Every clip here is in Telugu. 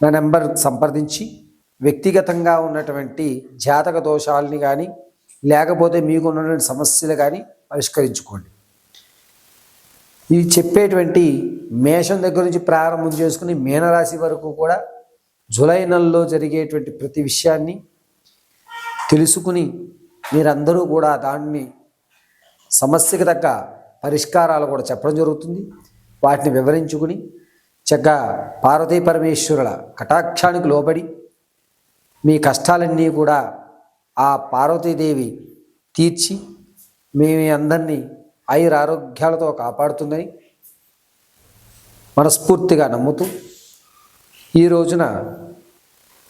నా నెంబర్ సంప్రదించి వ్యక్తిగతంగా ఉన్నటువంటి జాతక దోషాలని కానీ లేకపోతే మీకు ఉన్నటువంటి సమస్యలు కానీ పరిష్కరించుకోండి. ఇది చెప్పేటువంటి మేషం దగ్గర నుంచి ప్రారంభం చేసుకుని మీనరాశి వరకు కూడా జూలై నెలలో జరిగేటువంటి ప్రతి విషయాన్ని తెలుసుకుని మీరందరూ కూడా దాన్ని సమస్యకు తగ్గ పరిష్కారాలు కూడా చెప్పడం జరుగుతుంది. వాటిని వివరించుకుని చక్కగా పార్వతీ పరమేశ్వరుల కటాక్షానికి లోబడి మీ కష్టాలన్నీ కూడా ఆ పార్వతీదేవి తీర్చి మీ అందరినీ ఆయుర ఆరోగ్యాలతో కాపాడుతుందని మనస్ఫూర్తిగా నమ్ముతూ ఈ రోజున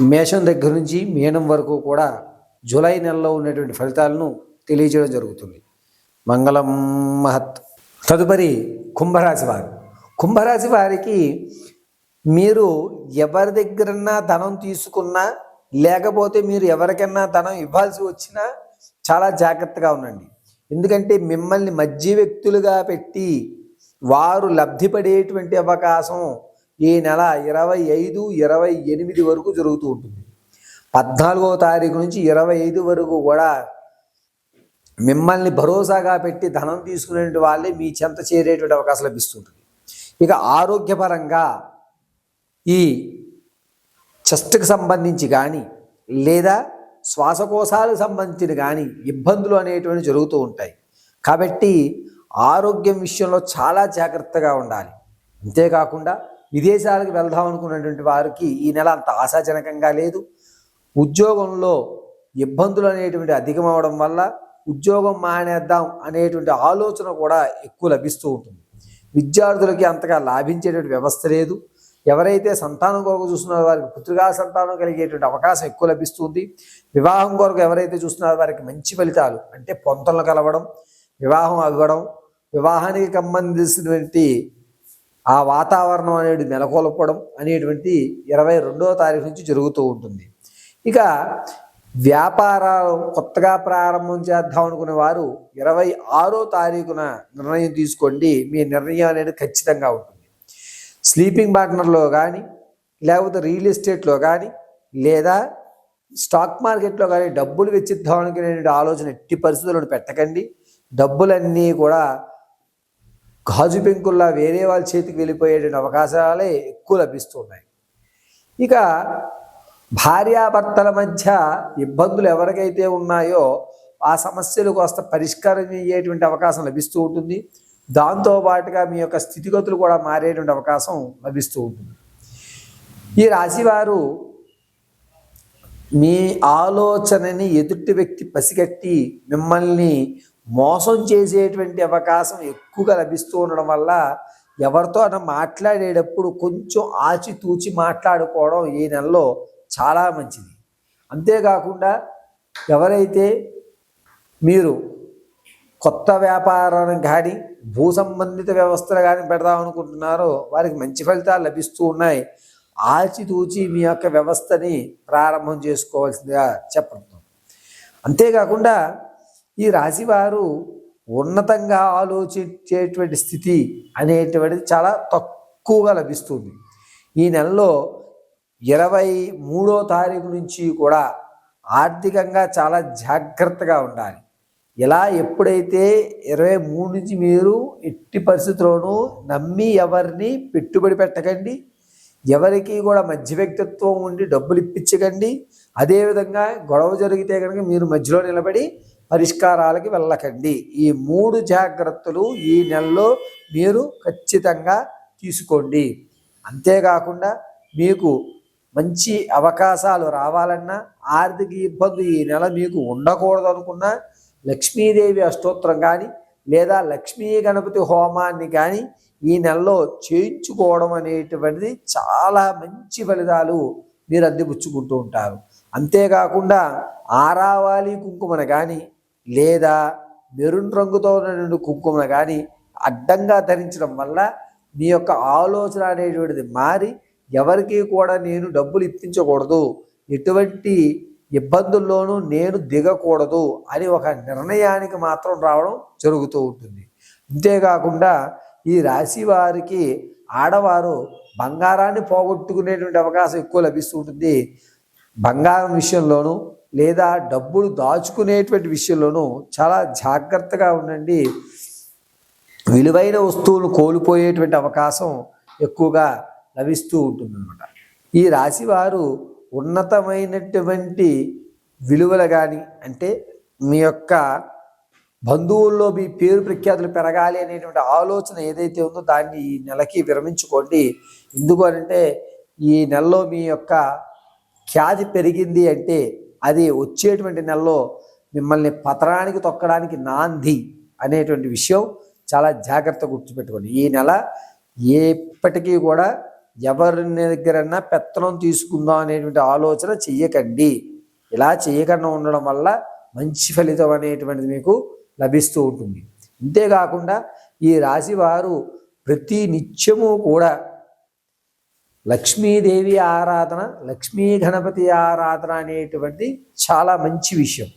మేషం దగ్గర నుంచి మీనం వరకు కూడా జూలై నెలలో ఉన్నటువంటి ఫలితాలను తెలియజేయడం జరుగుతుంది. మంగళం మహత్. తదుపరి కుంభరాశి వారు. కుంభరాశి వారికి మీరు ఎవరి దగ్గరన్నా ధనం తీసుకున్నా లేకపోతే మీరు ఎవరికన్నా ధనం ఇవ్వాల్సి వచ్చినా చాలా జాగ్రత్తగా ఉండండి. ఎందుకంటే మిమ్మల్ని మధ్య వ్యక్తులుగా పెట్టి వారు లబ్ధి పడేటువంటి అవకాశం ఈ నెల ఇరవై ఐదు ఇరవై ఎనిమిది వరకు జరుగుతూ ఉంటుంది. పద్నాలుగో తారీఖు నుంచి ఇరవై ఐదు వరకు కూడా మిమ్మల్ని భరోసాగా పెట్టి ధనం తీసుకునే వాళ్ళే మీ చెంత చేరేటువంటి అవకాశం లభిస్తుంటుంది. ఇక ఆరోగ్యపరంగా ఈ చెస్ట్కి సంబంధించి కానీ లేదా శ్వాసకోశాలకు సంబంధించిన కానీ ఇబ్బందులు అనేటువంటి జరుగుతూ ఉంటాయి. కాబట్టి ఆరోగ్యం విషయంలో చాలా జాగ్రత్తగా ఉండాలి. అంతేకాకుండా విదేశాలకు వెళ్దాం అనుకున్నటువంటి వారికి ఈ నెల అంత ఆశాజనకంగా లేదు. ఉద్యోగంలో ఇబ్బందులు అనేటువంటి అధికమవడం వల్ల ఉద్యోగం మానేద్దాం అనేటువంటి ఆలోచన కూడా ఎక్కువ లభిస్తూ ఉంటుంది. విద్యార్థులకి అంతగా లాభించేటువంటి వ్యవస్థ లేదు. ఎవరైతే సంతానం కొరకు చూస్తున్నారో వారికి పుత్రిగా సంతానం కలిగేటువంటి అవకాశం ఎక్కువ లభిస్తుంది. వివాహం కొరకు ఎవరైతే చూస్తున్నారో వారికి మంచి ఫలితాలు అంటే పొంతలను కలవడం వివాహం అవ్వడం వివాహానికి సంబంధించినటువంటి ఆ వాతావరణం అనేది నెలకొల్పడం అనేటువంటి ఇరవై రెండవ తారీఖు నుంచి జరుగుతూ ఉంటుంది. ఇక వ్యాపారాలు కొత్తగా ప్రారంభం చేద్దాం అనుకునే వారు ఇరవై ఆరో తారీఖున నిర్ణయం తీసుకోండి. మీ నిర్ణయం అనేది ఖచ్చితంగా ఉంటుంది. స్లీపింగ్ పార్ట్నర్లో కానీ లేకపోతే రియల్ ఎస్టేట్లో కానీ లేదా స్టాక్ మార్కెట్లో కానీ డబ్బులు వెచ్చిద్దాం అనుకునే ఆలోచన ఎట్టి పరిస్థితులను పెట్టకండి. డబ్బులన్నీ కూడా గాజు పెంకుల్లా వేరే వాళ్ళ చేతికి వెళ్ళిపోయేటువంటి అవకాశాలే ఎక్కువ లభిస్తున్నాయి ఇక భార్యాభర్తల మధ్య ఇబ్బందులు ఎవరికైతే ఉన్నాయో ఆ సమస్యలు కాస్త పరిష్కారం అయ్యేటువంటి అవకాశం లభిస్తూ ఉంటుంది. దాంతో పాటుగా మీ యొక్క స్థితిగతులు కూడా మారేటువంటి అవకాశం లభిస్తూ ఉంటుంది. ఈ రాశివారు మీ ఆలోచనని ఎదుటి వ్యక్తి పసిగట్టి మిమ్మల్ని మోసం చేసేటువంటి అవకాశం ఎక్కువగా లభిస్తూ ఉండడం వల్ల ఎవరితో అన్న మాట్లాడేటప్పుడు కొంచెం ఆచితూచి మాట్లాడుకోవడం ఈ నెలలో చాలా మంచిది. అంతేకాకుండా ఎవరైతే మీరు కొత్త వ్యాపారం కానీ భూ సంబంధిత వ్యవస్థలు కానీ పెడదాం అనుకుంటున్నారో వారికి మంచి ఫలితాలు లభిస్తూ ఉన్నాయి. ఆచితూచి మీ యొక్క వ్యవస్థని ప్రారంభం చేసుకోవాల్సిందిగా చెప్పడం. అంతేకాకుండా ఈ రాశివారు ఉన్నతంగా ఆలోచించేటువంటి స్థితి అనేటువంటిది చాలా తక్కువగా లభిస్తుంది. ఈ నెలలో ఇరవై మూడో తారీఖు నుంచి కూడా ఆర్థికంగా చాలా జాగ్రత్తగా ఉండాలి. ఇలా ఎప్పుడైతే ఇరవై మూడు నుంచి మీరు ఎట్టి పరిస్థితుల్లోనూ నమ్మి ఎవరిని పెట్టుబడి పెట్టకండి ఎవరికి కూడా మధ్య వ్యక్తిత్వం ఉండి డబ్బులు ఇప్పించకండి అదేవిధంగా గొడవ జరిగితే కనుక మీరు మధ్యలో నిలబడి పరిష్కారాలకి వెళ్ళకండి. ఈ మూడు జాగ్రత్తలు ఈ నెలలో మీరు ఖచ్చితంగా తీసుకోండి. అంతేకాకుండా మీకు మంచి అవకాశాలు రావాలన్నా ఆర్థిక ఇబ్బంది ఈ నెల మీకు ఉండకూడదు అనుకున్నా లక్ష్మీదేవి అష్టోత్తరం కానీ లేదా లక్ష్మీ గణపతి హోమాన్ని కానీ ఈ నెలలో చేయించుకోవడం అనేటువంటిది చాలా మంచి ఫలితాలు మీరు అందిపుచ్చుకుంటూ ఉంటారు. అంతేకాకుండా ఆరావాలి కుంకుమను కానీ లేదా మెరున్ రంగుతో ఉన్నటువంటి కుంకుమను కానీ అడ్డంగా ధరించడం వల్ల మీ యొక్క ఆలోచన అనేటువంటిది మారి ఎవరికి కూడా నేను డబ్బులు ఇప్పించకూడదు. ఎటువంటి ఇబ్బందుల్లోనూ నేను దిగకూడదు అని ఒక నిర్ణయానికి మాత్రం రావడం జరుగుతూ ఉంటుంది. అంతేకాకుండా ఈ రాశి వారికి ఆడవారు బంగారాన్ని పోగొట్టుకునేటువంటి అవకాశం ఎక్కువ లభిస్తూ ఉంటుంది. బంగారం విషయంలోనూ లేదా డబ్బులు దాచుకునేటువంటి విషయంలోనూ చాలా జాగ్రత్తగా ఉండండి. విలువైన వస్తువులు కోల్పోయేటువంటి అవకాశం ఎక్కువగా లభిస్తూ ఉంటుందన్నమాట. ఈ రాశి వారు ఉన్నతమైనటువంటి విలువలు కానీ అంటే మీ యొక్క బంధువుల్లో మీ పేరు ప్రఖ్యాతులు పెరగాలి అనేటువంటి ఆలోచన ఏదైతే ఉందో దాన్ని ఈ నెలకి విరమించుకోండి. ఎందుకు అంటే ఈ నెలలో మీ యొక్క ఖ్యాతి పెరిగింది అంటే అది వచ్చేటువంటి నెలలో మిమ్మల్ని పతనానికి తొక్కడానికి నాంది అనేటువంటి విషయం చాలా జాగ్రత్త గుర్తుపెట్టుకోండి. ఈ నెల ఎప్పటికీ కూడా ఎవరి దగ్గరన్నా పెత్తనం తీసుకుందాం అనేటువంటి ఆలోచన చెయ్యకండి. ఇలా చేయకుండా ఉండడం వల్ల మంచి ఫలితం అనేటువంటిది మీకు లభిస్తూ ఉంటుంది. అంతేకాకుండా ఈ రాశి వారు ప్రతి నిత్యము కూడా లక్ష్మీదేవి ఆరాధన లక్ష్మీ గణపతి ఆరాధన అనేటువంటి చాలా మంచి విషయం.